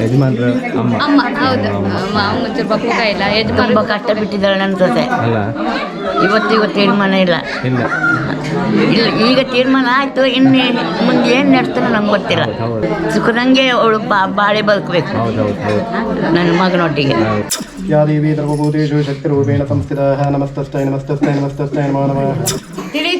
ಯಜಮಾನ್ರ ಅಮ್ಮ. ಅಮ್ಮ ಹೌದು. ಅಮ್ಮ. ಅಮ್ಮ ಒಂಚೂರು ಬಕ್ಕುಕ ಇಲ್ಲ. ಯಜಮಾನ್ ತುಂಬ ಕಷ್ಟ ಬಿಟ್ಟಿದ್ದಾಳೆ ನನ್ನ ಜೊತೆ ಅಲ್ಲ? ಇವತ್ತು ಇವತ್ತು ತೀರ್ಮಾನ ಇಲ್ಲ. ಇಲ್ಲ. ಇಲ್ಲ ಈಗ ತೀರ್ಮಾನ ಆಯ್ತು. ಇನ್ನು ಮುಂದೆ ಏನು ನಡೆಸ್ತಾನೆ ನಂಗೆ ಗೊತ್ತಿಲ್ಲ. ಹೌದು ಸುಖದಂಗೆ ಅವಳು ಬಾಳೆ ಬದುಕಬೇಕು. ಹೌದು ಹೌದು ಹೌದು. ನನ್ನ ಮಗನೊಟ್ಟಿಗೆ. ಯಾ ದೇವಿ ಸರ್ವಭೂತೇಷು ಶಕ್ತಿರೂಪೇಣ ಸಂಸ್ಥಿತಃ ನಮಸ್ತಸ್ಥೈ ನಮಸ್ತಸ್ಥೈ ನಮಸ್ತಸ್ಥೈ ನಮೋ ನಮಃ. ತಿಳಿ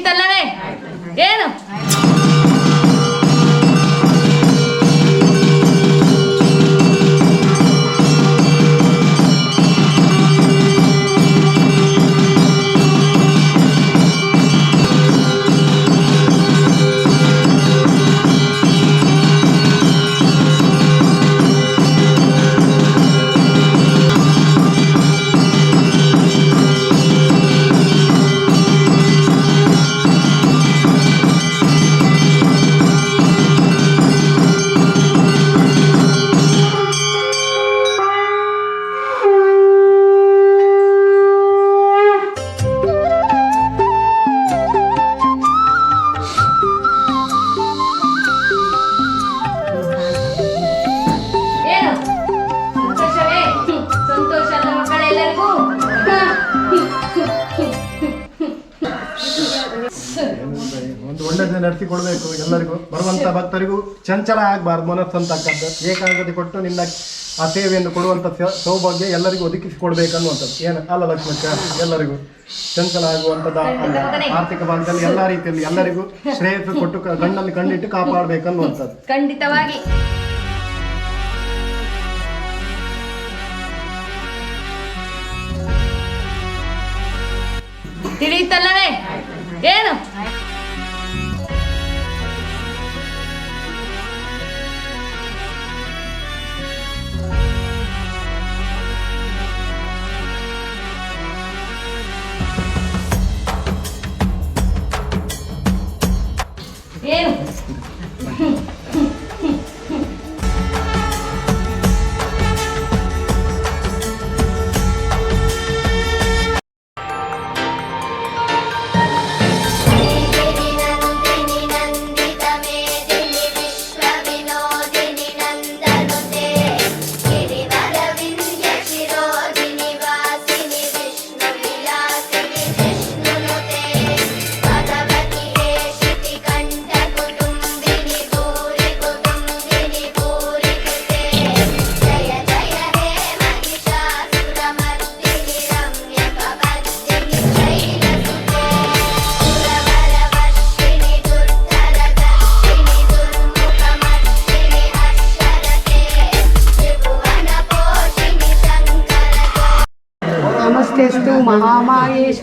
ನಡೆಸಿಕೊಡ್ಬೇಕು ಎಲ್ಲರಿಗೂ. ಬರುವಂತ ಭಕ್ತರಿಗೂ ಚಂಚಲ ಆಗಬಾರ್ದು ಮನಸ್ಸಂತಕ್ಕಂಥ ಏಕಾಗ್ರತೆ ಕೊಟ್ಟು ನಿನ್ನ ಆ ಸೇವೆಯನ್ನು ಕೊಡುವಂಥ ಸೌಭಾಗ್ಯ ಎಲ್ಲರಿಗೂ ಒದಗಿಸಿಕೊಡ್ಬೇಕನ್ನುವಂಥದ್ದು ಏನು? ಅಲ್ಲ ಲಕ್ಷ್ಮಕ್ಕ ಎಲ್ಲರಿಗೂ ಚಂಚಲ ಆಗುವಂಥದ್ದು ಆರ್ಥಿಕ ಭಾಗದಲ್ಲಿ ಎಲ್ಲ ರೀತಿಯಲ್ಲಿ ಎಲ್ಲರಿಗೂ ಶ್ರೇಯಸ್ಸು ಕೊಟ್ಟು ಗಣ್ಣಲ್ಲಿ ಕಾಪಾಡಬೇಕು ಅನ್ನುವಂಥದ್ದು. ಖಂಡಿತವಾಗಿ. ತಿಳಿಯುತ್ತಲ್ಲವೇ? ಏನು?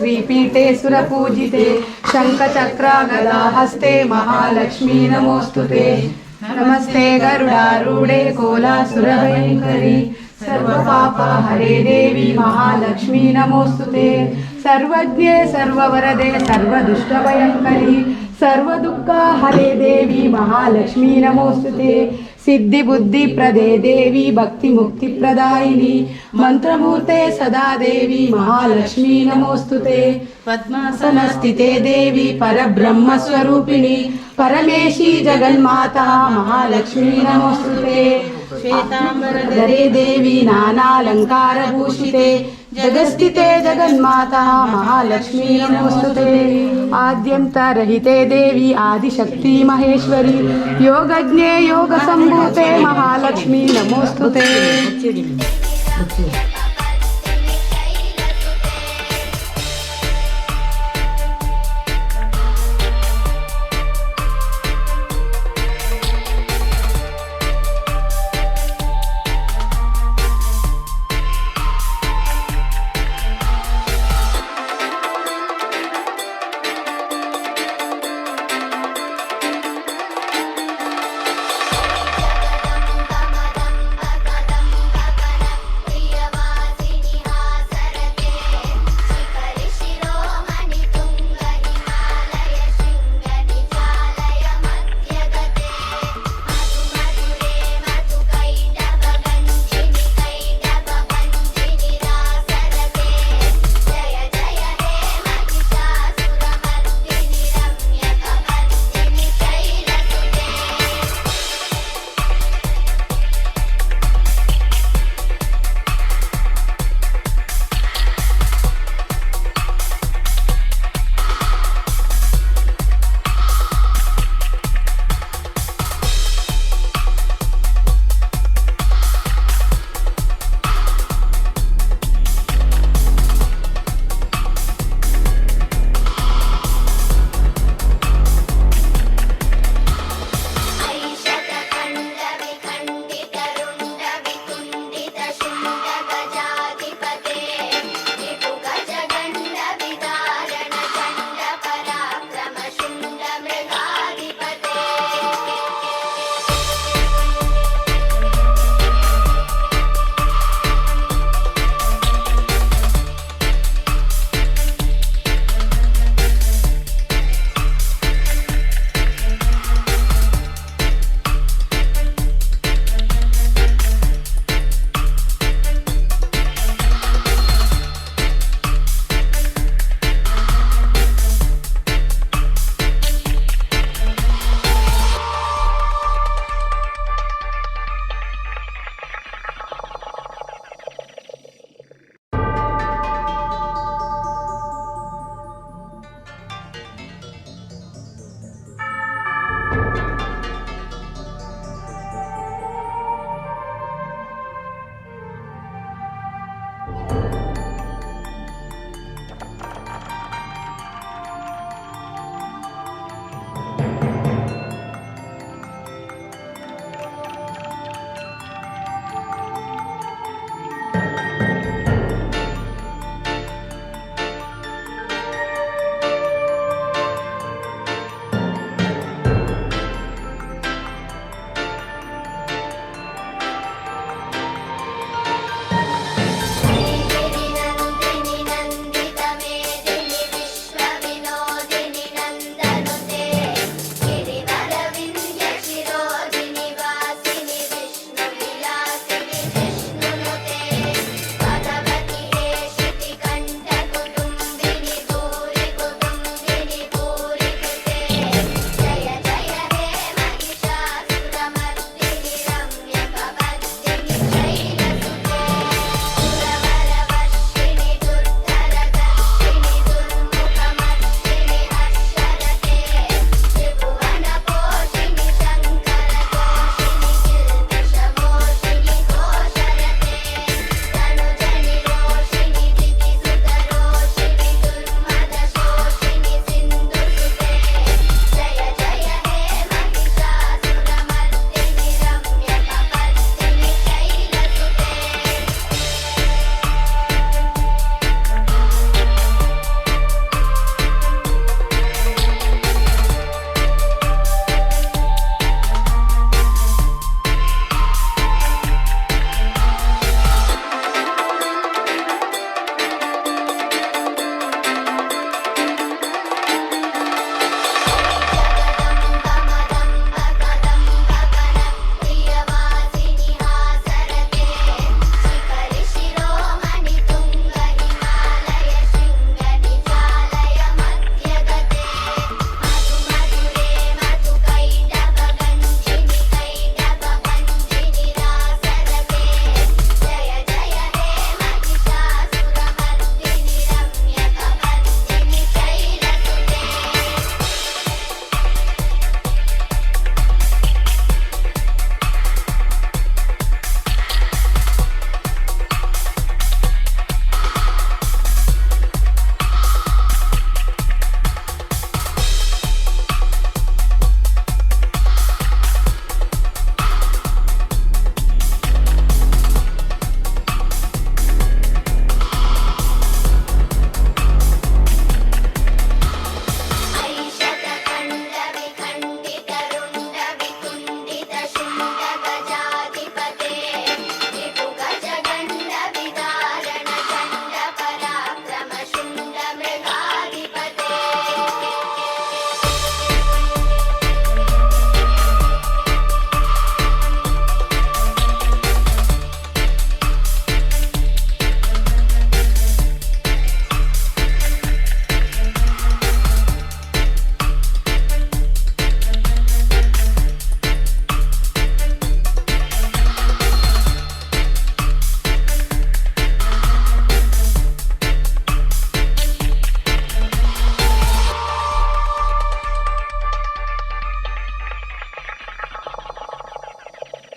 महामाये श्रीपीठे सुरपूजिते शङ्खचक्रागदा हस्ते महालक्ष्मी नमोऽस्तु ते नमस्ते गरुडारूढे कोलासुरभयङ्करी सर्वपापहरे देवी महालक्ष्मी नमोऽस्तु ते सर्वज्ञे सर्ववरदे सर्वदुष्टभयङ्करी सर्वदुःखहरे देवी महालक्ष्मी नमोऽस्तु ते సిద్ధి బుద్ధి ప్రదే దేవి భక్తి ముక్తి ప్రదాయిని. మంత్రమూర్తే సదా దేవి మహాలక్ష్మి నమోస్తుతే. పద్మాసన స్థితే దేవి పరబ్రహ్మ స్వరూపిణి. పరమేశి జగన్మాత మహాలక్ష్మి నమోస్తుతే. శ్వేతాంబరధరే దేవి నానాలంకారభూషితే जगस्थिते जगन्माता महालक्ष्मी नमोस्तुते आद्यन्तरहिते देवी आदिशक्ति महेश्वरी योगज्ञे योगसम्भूते महालक्ष्मी नमोऽस्तु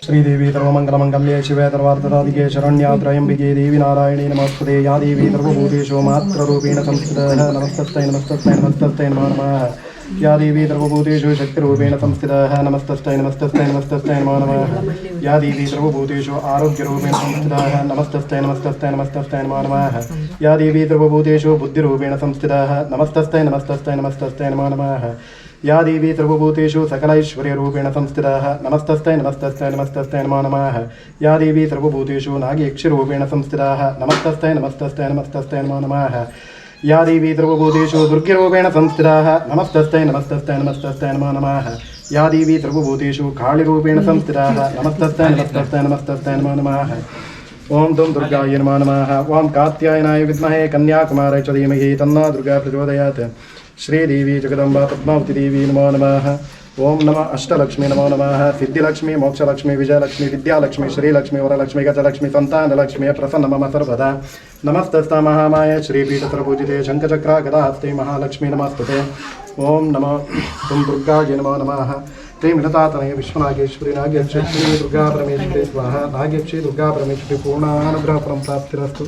श्रीदेवी सर्वमङ्गलमङ्गल्ये शिवे सर्वार्थसाधिके शरण्यात्रयम्बिके देवी नारायणी नमस्ते या देवी सर्वभूतेषु मात्ररूपेण संस्थितः नमस्तस्यै नमस्तस्यै नमस्तस्यै नमो नमः या देवी सर्वभूतेषु शक्तिरूपेण संस्थितः नमस्तस्यै नमस्तस्यै नमस्तस्यै नमो नमः या देवी सर्वभूतेषु आरोग्यरूपेण संस्थितः नमस्तस्यै नमस्तस्यै नमस्तस्यै नमो नमः या देवी सर्वभूतेषु बुद्धिरूपेण संस्थितः नमस्तस्यै नमस्तस्यै नमस्तस्यै नमो नमः ಯಾ ದೇವಿ ಸರ್ವಭೂತು ಸಕಲೈಶ್ವರ್ಯರೂಪೇಣ ಸಂಸ್ಥಿತ. ನಮಸ್ತಸ್ಥೈ ನಮಸ್ತಸ್ಥೈ ನಮಸ್ತಸ್ಥೈ ನಮೋ ನಮಃ. ಯಾ ದೇವಿ ಸರ್ವಭೂತು ನಾಗೇಕ್ಷರೂಪೇಣ ಸಂಸ್ಥಿತ. ನಮಸ್ತಸ್ಥೈ ನಮಸ್ತಸ್ಥೈ ನಮಸ್ತಸ್ಥೈ ನಮೋ ನಮಃ. ಯಾ ದೇವಿ ಸರ್ವಭೂತು ದುರ್ಗಿರೂಪೇಣ ಸಂಸ್ಥಿತ. ನಮಸ್ತಸ್ಥೈ ನಮಸ್ತಸ್ಥೈ ನಮಸ್ತಸ್ಥೈ ನಮೋ ನಮಃ. ಯಾ ದೇವಿ ಸರ್ವಭೂತು ಕಾಳಿರೂಪೇಣ ಸಂಸ್ಥಿತ. ನಮಸ್ತಸ್ಥೈ ನಮಸ್ತಸ್ಥೈ ನಮಸ್ತಸ್ಥೈ ನಮೋ ನಮಃ. ಓಂ ದುಂ ದುರ್ಗಾಯ ನಮಃ ನಮಃ. ಓಂ ಕಾತ್ಯಾಯನಾಯ ವಿದ್ಮಹೇ ಕನ್ಯಾಕುಮಾರೈ ಚ ಧೀಮಹಿ. ತನ್ನ ದುರ್ಗಾ ಪ್ರಚೋದಯಾತ್. श्रीदेवी जगदम्बा पद्मावती देवी, नमो नमः। ॐ नमः। अष्टलक्ष्मी, नमो नमः। सिद्धिलक्ष्मी, मोक्षलक्ष्मी, विजयलक्ष्मी, विद्यालक्ष्मी, श्रीलक्ष्मी, वरलक्ष्मी, गजलक्ष्मी, सन्तानलक्ष्मी प्रसन्न मम सर्वदा। नमस्तस्ता महामाय। श्रीपीठसरपूजिते शङ्खचक्रा, गदाहस्ते महालक्ष्मी, नमस्तुते। ॐ नमः तुं दुर्गाय नमो नमः। श्रीमिलतातनय विश्वनागेश्वरी नागेश्वरी दुर्गा परमेश्वरी स्वाहा। नागेश्वरी दुर्गा परमेश्वरी पूर्णानुग्रहपरं प्राप्तिरस्तु।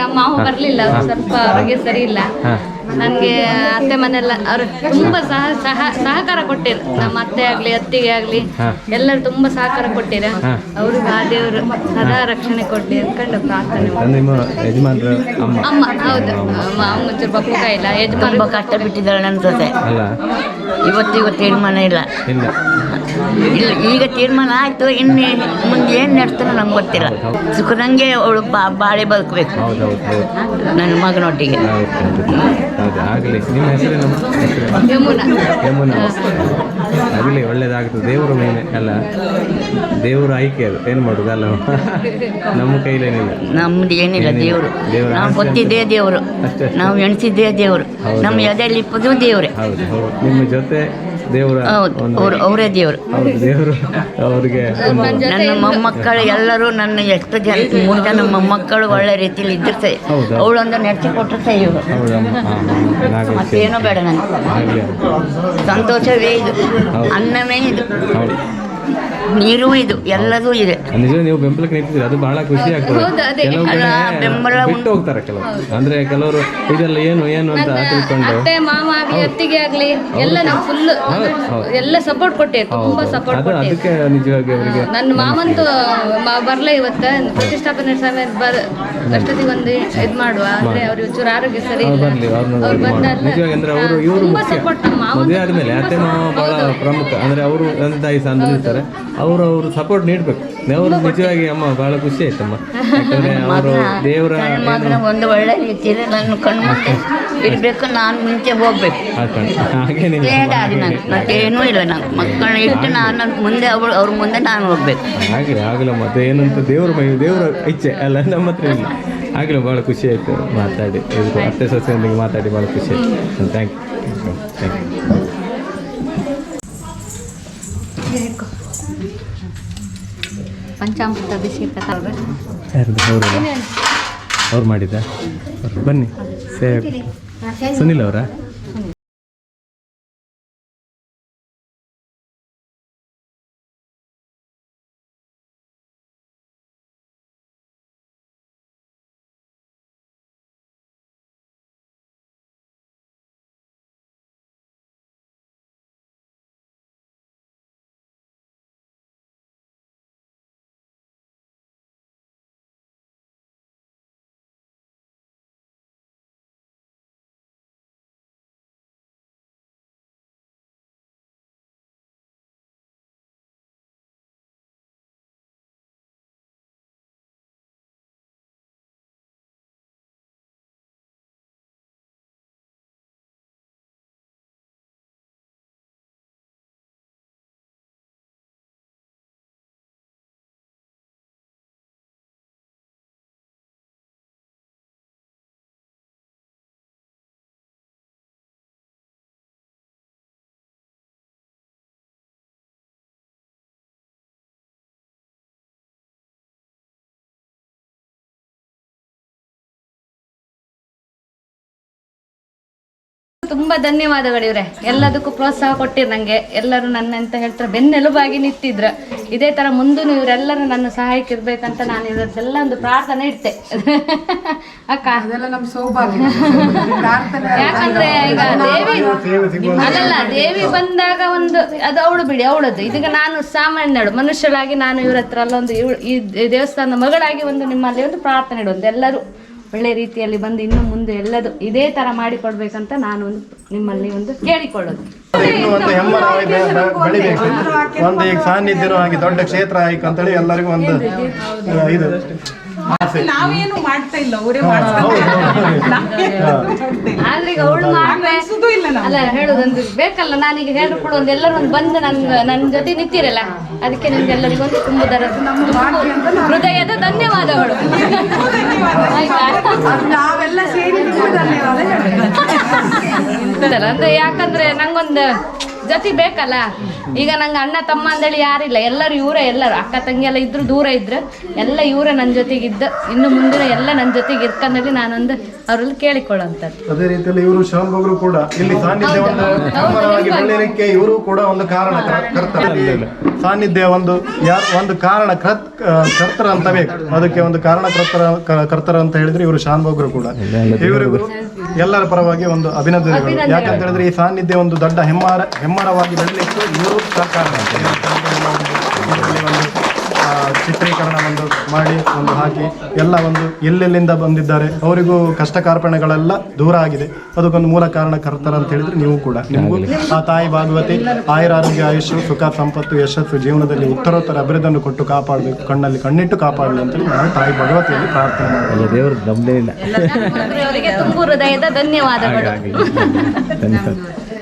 ನಮ್ಮ ಮಾವ ಬರ್ಲಿಲ್ಲ ಸ್ವಲ್ಪ ಆರೋಗ್ಯ ಸರಿ ಇಲ್ಲ. ನನ್ಗೆ ಅತ್ತೆ ಮನೆಲ್ಲ ಅವರು ತುಂಬ ಸಹ ಸಹ ಸಹಕಾರ ಕೊಟ್ಟಿರು. ನಮ್ಮ ಅತ್ತೆ ಆಗಲಿ ಅತ್ತಿಗೆ ಆಗಲಿ ಎಲ್ಲರೂ ತುಂಬ ಸಹಕಾರ ಕೊಟ್ಟಿರ. ಅವರು ಆ ದೇವರು ಸದಾ ರಕ್ಷಣೆ ಕೊಡಲಿ ಅಂದ್ಕೊಂಡು ಪ್ರಾರ್ಥನೆ ಮಾಡಿ. ನಿಮ್ಮ ಯಜಮಾನ್ರ ಅಮ್ಮ? ಅಮ್ಮ ಹೌದು. ಅಮ್ಮ. ಅಮ್ಮ ಚೂರು ಪಪ್ಪು ಇಲ್ಲ. ಯಜಮಾನ ತುಂಬ ಕಷ್ಟ ಬಿಟ್ಟಿದ್ದಾಳೆ ನನ್ನ ಜೊತೆ ಇವತ್ತು ಇವತ್ತು ತೀರ್ಮಾನ ಇಲ್ಲ. ಇಲ್ಲ. ಇಲ್ಲ ಈಗ ತೀರ್ಮಾನ ಆಯಿತು. ಇನ್ನು ಮುಂದೆ ಏನು ನಡೆಸ್ತಾರೆ ನಂಗೆ ಗೊತ್ತಿಲ್ಲ. ಸುಖದಂಗೆ ಅವಳು ಬಾ ಬಾಳೆ ಬದುಕಬೇಕು. ಹೌದು ಹೌದು ಹೌದು. ನನ್ನ ಮಗನೊಟ್ಟಿಗೆ. ಹೌದು ಆಗಲಿ. ನಿಮ್ಮ ಹೆಸರೇನು? ಹೆಸರು ಯಮುನಾ ಆಗಲಿ ಒಳ್ಳೇದಾಗ್ತದೆ ದೇವರು ಮೇಲೆ ಅಲ್ಲ? ದೇವರ ಆಯ್ಕೆ ಅದು. ಏನು ಮಾಡೋದು ಅಲ್ಲ? ನಮ್ಮ ಕೈಲೇನಿಲ್ಲ ನಮ್ದು ಏನಿಲ್ಲ ದೇವರು. ದೇವ್ರ ನಾವು ಗೊತ್ತಿದ್ದೇ ದೇವರು. ಅಷ್ಟೇ. ನಾವು ಎಣಿಸಿದ್ದೇ ದೇವರು. ನಮ್ಮ ಎದೆಯಲ್ಲಿ ಇಪ್ಪದು ದೇವರೇ. ಹೌದು. ನಿಮ್ಮ ಜೊತೆ ದೇವರ ಹೌದು ಅವ್ರು ಅವರೇ ದೇವರು. ಅವ್ರಿಗೆ. ನನ್ನ ಮೊಮ್ಮಕ್ಕಳು ಎಲ್ಲರೂ ನನ್ನ ಎಷ್ಟು ಜನ ಮೂರು ಜನ ಮೊಮ್ಮಕ್ಕಳು ಒಳ್ಳೆ ರೀತಿಯಲ್ಲಿ ಇದ್ದಿರ್ತೆ ಸೈ? ಅವಳೊಂದು ನೆಟ್ಟಿ ಕೊಟ್ಟರು ಸೈ ಇವರು. ಮತ್ತೇನೋ ಬೇಡ ನನಗೆ. ಸಂತೋಷವೇ ಇದು. ಅನ್ನವೇ ಇದು. ನೀರು ಇದು ಎಲ್ಲದೂ ಇದೆ. ನಿಜ ನೀವು ಬೆಂಬಲಕ್ಕೆ ನಿಂತಿದ್ದೀರಿ? ಅದು ಬಹಳ ಖುಷಿ ಆಗ್ತದೆ. ಕೆಲವು ಕಡೆ ಬೆಂಬಲ ಬಿಟ್ಟು ಹೋಗ್ತಾರೆ ಕೆಲವರು. ಅಂದ್ರೆ ಕೆಲವರು ಇದೆಲ್ಲ ಏನು ಏನು ಅಂತ ತಿಳ್ಕೊಂಡು ಅತ್ತೆ ಮಾಮ ಆಗ್ಲಿ ಅತ್ತಿಗೆ ಆಗ್ಲಿ ಎಲ್ಲ ನಾವು ಫುಲ್ ಎಲ್ಲ ಸಪೋರ್ಟ್ ಕೊಟ್ಟೆ ತುಂಬಾ ಸಪೋರ್ಟ್ ಅದು ಕೊಟ್ಟಿರು ಅದಕ್ಕೆ ನಿಜವಾಗಿ ಅವರಿಗೆ ನನ್ನ ಮಾಮಂತೂ ಬರಲೇ ಬರ್ಲೇ ಇವತ್ತ. ಪ್ರತಿಷ್ಠಾಪನೆ ಸಮಯ ಬರ್ ಅಷ್ಟೊತ್ತಿಗೆ ಒಂದು ಇದ್ ಮಾಡುವ. ಅಂದ್ರೆ ಅವ್ರಿಗೆ ಚೂರು ಆರೋಗ್ಯ ಸರಿ ಅವ್ರು ಇಲ್ಲ. ಬರ್ಲಿ ಅವ್ರನ್ನ ಅವ್ರು ನಿಜವಾಗಿ ಅಂದ್ರೆ ಅವರು ಇವರು ತುಂಬಾ ಮುಖ್ಯ. ಸಪೋರ್ಟ್ ನಮ್ಮ ಮಾವ ಮದುವೆ ಆದ್ಮೇಲೆ ಅತ್ತೆ ಮಾವ ಬಹಳ ಪ್ರಮುಖ. ಅಂದ್ರೆ ಅವರು ತಂದೆ ತಾಯಿ ಸ್ಥಾನದಲ್ಲಿ ಇರ್ತಾರೆ ಅವರು ಅವರು ಸಪೋರ್ಟ್ ನೀಡಬೇಕು. ಅವರು ನಿಜವಾಗಿ ಅಮ್ಮ ಬಹಳ ಖುಷಿ ಆಯ್ತಮ್ಮ. ಯಾಕಂದ್ರೆ ಅವರು ದೇವರ ಒಂದು ಒಳ್ಳೆ ರೀತಿಯಲ್ಲಿ ನನ್ನ ಕಣ್ಣು ಮುಂದೆ ಇರಬೇಕು ನಾನು ಮುಂಚೆ ಹೋಗ್ಬೇಕು. ಹಾಗೇನಿಲ್ಲ ಬೇಡ ನಾನು. ಮತ್ತೇನೂ ಇಲ್ಲ ನಾನು ಮಕ್ಕಳನ್ನ ಇಟ್ಟು ನಾನು ಮುಂದೆ ಅವಳು ಅವ್ರ ಮುಂದೆ ನಾನು ಹೋಗ್ಬೇಕು. ಹಾಗೆ ಆಗಲ್ಲ ಮತ್ತೆ ಏನಂತ ದೇವ್ರ ಮೈ ದೇವರ ಇಚ್ಛೆ. ಅಲ್ಲ ನಮ್ಮ ಹತ್ರ ಇಲ್ಲ. ಆಗಲಿ ಭಾಳ ಖುಷಿ ಆಯಿತು ಮಾತಾಡಿ. ಮತ್ತೆ ಅತ್ತೆ ಸೊಸೆಯೊಂದಿಗೆ ಮಾತಾಡಿ ಭಾಳ ಖುಷಿ ಆಯಿತು. ಥ್ಯಾಂಕ್ ಯು ಥ್ಯಾಂಕ್ ಯು ಪಂಚಾಮೃತ ಅಭಿಷೇಕ ಅವರು ಮಾಡಿದ್ದ? ಬನ್ನಿ. ಸುನಿಲ್ ಅವರಾ? ತುಂಬಾ ಧನ್ಯವಾದಗಳು ಇವ್ರೆ ಎಲ್ಲದಕ್ಕೂ ಪ್ರೋತ್ಸಾಹ ಕೊಟ್ಟಿರ್ ನಂಗೆ. ಎಲ್ಲರೂ ನನ್ನ ಅಂತ ಹೇಳ್ತಾರೆ ಬೆನ್ನೆಲುಬಾಗಿ ನಿಂತಿದ್ರ. ಇದೇ ತರ ಮುಂದೂ ಇವರೆಲ್ಲರೂ ನನ್ನ ಸಹಾಯಕ್ಕೆ ಇರ್ಬೇಕಂತ ನಾನು ಇವರದೆಲ್ಲ ಒಂದು ಪ್ರಾರ್ಥನೆ ಇಡ್ತೆ. ಅಕ್ಕ? ಯಾಕಂದ್ರೆ ಈಗ ದೇವಿ ಅದಲ್ಲ ದೇವಿ ಬಂದಾಗ ಒಂದು ಅದು ಅವಳು ಬಿಡಿ ಅವಳದ್ದು. ಇದೀಗ ನಾನು ಸಾಮಾನ್ಯಳು ಮನುಷ್ಯಳಾಗಿ ನಾನು ಇವ್ರ ಹತ್ರ ಅಲ್ಲೊಂದು ಈ ದೇವಸ್ಥಾನದ ಮಗಳಾಗಿ ಒಂದು ನಿಮ್ಮಲ್ಲಿ ಒಂದು ಪ್ರಾರ್ಥನೆ ಇಡೋದು ಎಲ್ಲರೂ ಒಳ್ಳೆ ರೀತಿಯಲ್ಲಿ ಬಂದು ಇನ್ನು ಮುಂದೆ ಎಲ್ಲದು ಇದೇ ತರ ಮಾಡಿಕೊಡ್ಬೇಕಂತ ನಾನು ಒಂದು ನಿಮ್ಮಲ್ಲಿ ಒಂದು ಕೇಳಿಕೊಳ್ಳೋದು. ಒಂದು ಬೆಳಿಬೇಕು. ಈಗ ಸಾನ್ನಿಧ್ಯನೂ ಹಾಗೆ ದೊಡ್ಡ ಕ್ಷೇತ್ರ ಆಯ್ತು ಅಂತೇಳಿ ಎಲ್ಲರಿಗೂ ಒಂದು ಇದು. ನಾವೇನು ಮಾಡ್ತಾ ಇಲ್ಲ ಅವರೇ. ಅಲ್ಲ ಹೇಳುದೊಂದು ಬೇಕಲ್ಲ ನಾನೀಗ ಹೇಳ್ಕೊಡು ಒಂದು ಎಲ್ಲರೂ ಒಂದು ಬಂದು ನನ್ಗ ನನ್ನ ಜೊತೆ ನಿಂತಿರಲ್ಲ. ಅದಕ್ಕೆ ನಿಮ್ಗೆಲ್ಲರಿಗೊಂದು ತುಂಬ ತುಂಬುದರ ಹೃದಯದ ಧನ್ಯವಾದಗಳು. ನಾವೆಲ್ಲ ಯಾಕಂದ್ರೆ ನಂಗೊಂದು ಜೊತೆ ಬೇಕಲ್ಲ? ಈಗ ನಂಗೆ ಅಣ್ಣ ತಮ್ಮ ಅಂದೇಳಿ ಯಾರಿಲ್ಲ. ಎಲ್ಲರೂ ಇವರೇ ಎಲ್ಲರೂ. ಅಕ್ಕ ತಂಗಿ ಎಲ್ಲ ಇದ್ರು ದೂರ ಇದ್ರು. ಎಲ್ಲ ಇವರೇ ನನ್ನ ಜೊತೆಗಿದ್ದ ಇನ್ನು ಮುಂದಿನ ಎಲ್ಲ ನನ್ನ ಜೊತೆಗೆ ಇರ್ಕಂದಲ್ಲಿ ನಾನೊಂದು ಅವರಲ್ಲಿ ಕೇಳಿಕೊಳ್ಳುವಂಥದ್ದು. ಅದೇ ರೀತಿಯಲ್ಲಿ ಇವರು ಶಾಂಭೋಗರು ಕೂಡ ಇಲ್ಲಿ ಸಾನ್ನಿಧ್ಯ ಬೆಳೆಯಲಿಕ್ಕೆ ಇವರು ಕೂಡ ಒಂದು ಕಾರಣ ಸಾನ್ನಿಧ್ಯ ಒಂದು ಒಂದು ಕಾರಣ ಕರ್ತ ಕರ್ತರ ಅಂತ ಬೇಕು. ಅದಕ್ಕೆ ಒಂದು ಕಾರಣ ಕರ್ತರ ಕರ್ತರ ಅಂತ ಹೇಳಿದ್ರೆ ಇವರು ಶಾಂಭೋಗರು ಕೂಡ. ಇವರಿಗೂ ಎಲ್ಲರ ಪರವಾಗಿ ಒಂದು ಅಭಿನಂದನೆಗಳು. ಯಾಕಂತ ಹೇಳಿದ್ರೆ ಈ ಸಾನ್ನಿಧ್ಯ ಒಂದು ದೊಡ್ಡ ಹೆಮ್ಮಾರ ಹೆಮ್ಮರವಾಗಿ ಬೆಳಲಿಕ್ಕೆ ಇವರು ಕಾರಣ ಚಿತ್ರೀಕರಣ ಒಂದು ಮಾಡಿ ಒಂದು ಹಾಕಿ ಎಲ್ಲ ಒಂದು ಎಲ್ಲೆಲ್ಲಿಂದ ಬಂದಿದ್ದಾರೆ ಅವರಿಗೂ ಕಷ್ಟ ಕಾರ್ಪಣ್ಯಗಳೆಲ್ಲ ದೂರ ಆಗಿದೆ. ಅದಕ್ಕೊಂದು ಮೂಲ ಕಾರಣ ಕರ್ತಾರ ಅಂತ ಹೇಳಿದ್ರೆ ನೀವು ಕೂಡ. ನಿಮಗೂ ಆ ತಾಯಿ ಭಾಗವತಿ ಆಯುರಾರೋಗ್ಯ ಆಯುಷ್ಯ ಸುಖ ಸಂಪತ್ತು ಯಶಸ್ಸು ಜೀವನದಲ್ಲಿ ಉತ್ತರೋತ್ತರ ಅಭಿವೃದ್ಧಿಯನ್ನು ಕೊಟ್ಟು ಕಾಪಾಡಬೇಕು ಕಣ್ಣಲ್ಲಿ ಕಣ್ಣಿಟ್ಟು ಕಾಪಾಡಲಿ ಅಂತೇಳಿ ನಾನು ತಾಯಿ ಭಗವತಿಯಲ್ಲಿ ಪ್ರಾರ್ಥನೆ ಮಾಡ್ತೀನಿ ಅಲ್ಲ ದೇವರು ನಮ್ಮದೇ ಇಲ್ಲ ಅವರಿಗೆ ತುಂಬು ಹೃದಯದ ಧನ್ಯವಾದಗಳು. ಧನ್ಯವಾದ